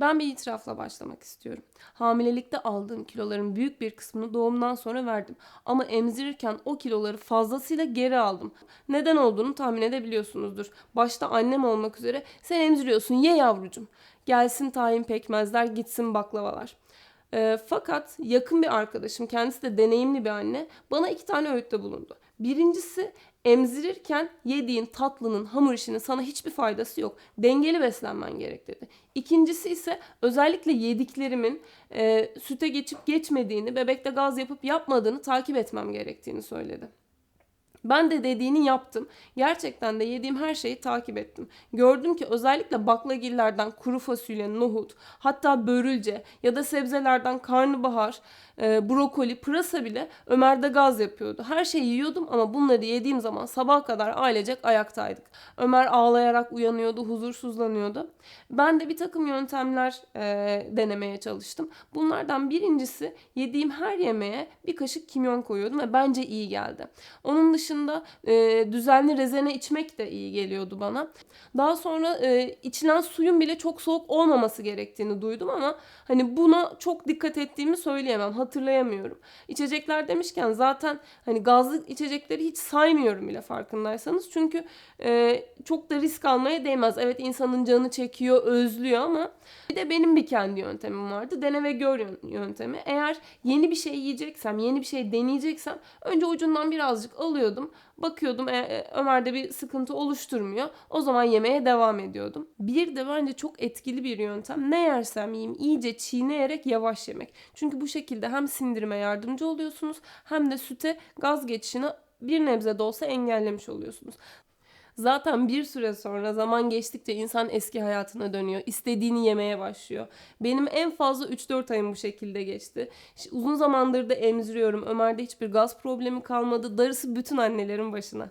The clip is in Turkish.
Ben bir itirafla başlamak istiyorum. Hamilelikte aldığım kiloların büyük bir kısmını doğumdan sonra verdim. Ama emzirirken o kiloları fazlasıyla geri aldım. Neden olduğunu tahmin edebiliyorsunuzdur. Başta annem olmak üzere sen emziriyorsun ye yavrucum. Gelsin tahin pekmezler gitsin baklavalar. Ee, fakat yakın bir arkadaşım, kendisi de deneyimli bir anne, bana iki tane öğütte bulundu. Birincisi emzirirken yediğin tatlının, hamur işinin sana hiçbir faydası yok. Dengeli beslenmen gerek dedi. İkincisi ise özellikle yediklerimin e, süte geçip geçmediğini, bebekte gaz yapıp yapmadığını takip etmem gerektiğini söyledi. Ben de dediğini yaptım. Gerçekten de yediğim her şeyi takip ettim. Gördüm ki özellikle baklagillerden kuru fasulye, nohut, hatta börülce ya da sebzelerden karnabahar, e, brokoli, pırasa bile Ömer'de gaz yapıyordu. Her şeyi yiyordum ama bunları yediğim zaman sabaha kadar ailecek ayaktaydık. Ömer ağlayarak uyanıyordu, huzursuzlanıyordu. Ben de bir takım yöntemler e, denemeye çalıştım. Bunlardan birincisi yediğim her yemeğe bir kaşık kimyon koyuyordum ve bence iyi geldi. Onun dışında e, düzenli rezene içmek de iyi geliyordu bana. Daha sonra e, içilen suyun bile çok soğuk olmaması gerektiğini duydum ama hani buna çok dikkat ettiğimi söyleyemem. Hatırlayamıyorum. İçecekler demişken zaten hani gazlı içecekleri hiç saymıyorum bile farkındaysanız. Çünkü e, çok da risk almaya değmez. Evet insanın canı çekiyor, özlüyor ama bir de benim bir kendi yöntemim vardı. Dene ve gör yön- yöntemi. Eğer yeni bir şey yiyeceksem, yeni bir şey deneyeceksem önce ucundan birazcık alıyordum. Bakıyordum e, e, Ömer'de bir sıkıntı oluşturmuyor. O zaman yemeye devam ediyordum. Bir de bence çok etkili bir yöntem. Ne yersem yiyeyim iyice çiğneyerek yavaş yemek. Çünkü bu şekilde hem sindirime yardımcı oluyorsunuz hem de süte gaz geçişini bir nebze de olsa engellemiş oluyorsunuz. Zaten bir süre sonra zaman geçtikçe insan eski hayatına dönüyor. İstediğini yemeye başlıyor. Benim en fazla 3-4 ayım bu şekilde geçti. Uzun zamandır da emziriyorum. Ömer'de hiçbir gaz problemi kalmadı. Darısı bütün annelerin başına.